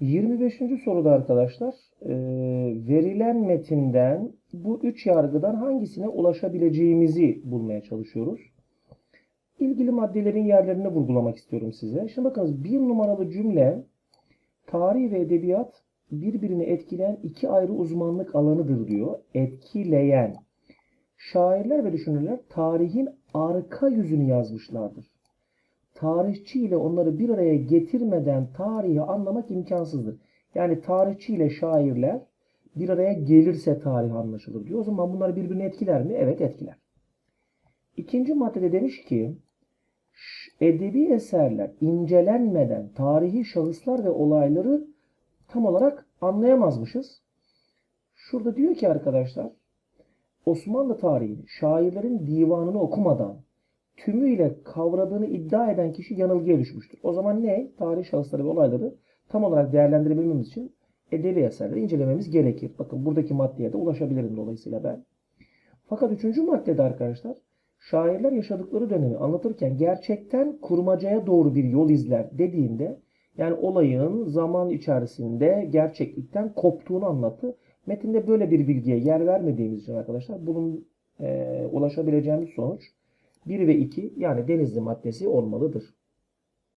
25. soruda arkadaşlar e, verilen metinden bu üç yargıdan hangisine ulaşabileceğimizi bulmaya çalışıyoruz. İlgili maddelerin yerlerini vurgulamak istiyorum size. Şimdi bakınız bir numaralı cümle tarih ve edebiyat birbirini etkileyen iki ayrı uzmanlık alanıdır diyor. Etkileyen. Şairler ve düşünürler tarihin arka yüzünü yazmışlardır tarihçi ile onları bir araya getirmeden tarihi anlamak imkansızdır. Yani tarihçi ile şairler bir araya gelirse tarih anlaşılır diyor. O zaman bunlar birbirini etkiler mi? Evet etkiler. İkinci maddede demiş ki edebi eserler incelenmeden tarihi şahıslar ve olayları tam olarak anlayamazmışız. Şurada diyor ki arkadaşlar Osmanlı tarihini şairlerin divanını okumadan tümüyle kavradığını iddia eden kişi yanılgıya düşmüştür. O zaman ne? Tarih şahısları ve olayları tam olarak değerlendirebilmemiz için edebi eserleri incelememiz gerekir. Bakın buradaki maddeye de ulaşabilirim dolayısıyla ben. Fakat üçüncü maddede arkadaşlar şairler yaşadıkları dönemi anlatırken gerçekten kurmacaya doğru bir yol izler dediğinde yani olayın zaman içerisinde gerçeklikten koptuğunu anlattı. Metinde böyle bir bilgiye yer vermediğimiz için arkadaşlar bunun e, ulaşabileceğimiz sonuç 1 ve 2 yani Denizli maddesi olmalıdır.